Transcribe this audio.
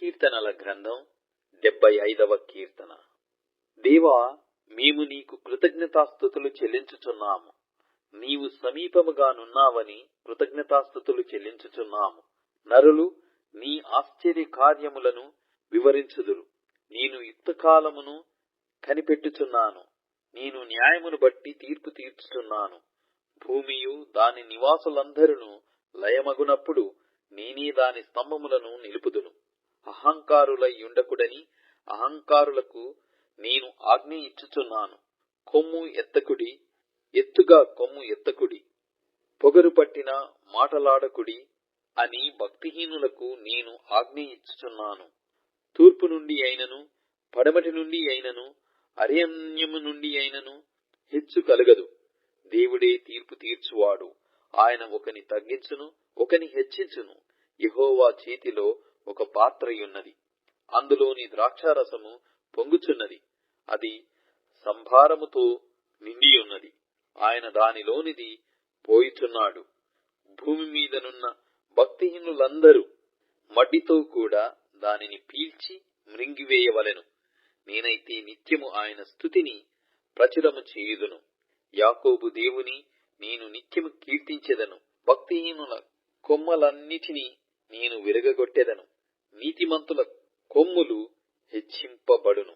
కీర్తనల గ్రంథం డెబ్బై ఐదవ కీర్తన. దేవా మేము నీకు కృతజ్ఞతాస్థుతులు చెల్లించుచున్నాము. నీవు సమీపముగానున్నావని కృతజ్ఞతాస్థుతులు చెల్లించుచున్నాము. నరులు నీ ఆశ్చర్య కార్యములను వివరించుదురు. నేను యుక్తకాలమును కనిపెట్టుచున్నాను. నేను న్యాయమును బట్టి తీర్పు తీర్చుచున్నాను. భూమియు దాని నివాసులందరూ లయమగునప్పుడు నేనే దాని స్తంభములను నిలుపు అహంకారులయ్యుండకుడని అహంకారులకు నేను ఆజ్ఞ ఇచ్చుచున్నాను. కొమ్ము ఎత్తకుడి ఎత్తుగా కొమ్ము ఎత్తకుడి పొగరు పట్టిన మాటలాడకుడి అని భక్తిహీనులకు నేను ఆజ్ఞ ఇచ్చుచున్నాను. తూర్పు నుండి అయినను పడమటి నుండి అయినను అరణ్యము నుండి అయినను హెచ్చు కలగదు. దేవుడే తీర్పు తీర్చువాడు. ఆయన ఒకని తగ్గించును ఒకని హెచ్చించును. యెహోవా చేతిలో ఒక పాత్రయున్నది. అందులోని ద్రాక్షారసము పొంగుచున్నది. అది సంభారముతో నిండియున్నది. ఆయన దానిలోనిది పోయిచున్నాడు. భూమి మీదనున్న భక్తిహీనులందరూ మడ్డితో కూడా దానిని పీల్చి మృంగివేయవలెను. నేనైతే నిత్యము ఆయన స్థుతిని ప్రచురము చేయుదును. యాకోబు దేవుని నేను నిత్యము కీర్తించెదను. భక్తిహీనుల కొమ్మలన్నిటినీ నేను విరగగొట్టెదను. నీతిమంతుల కొమ్ములు హెచ్చింపబడును.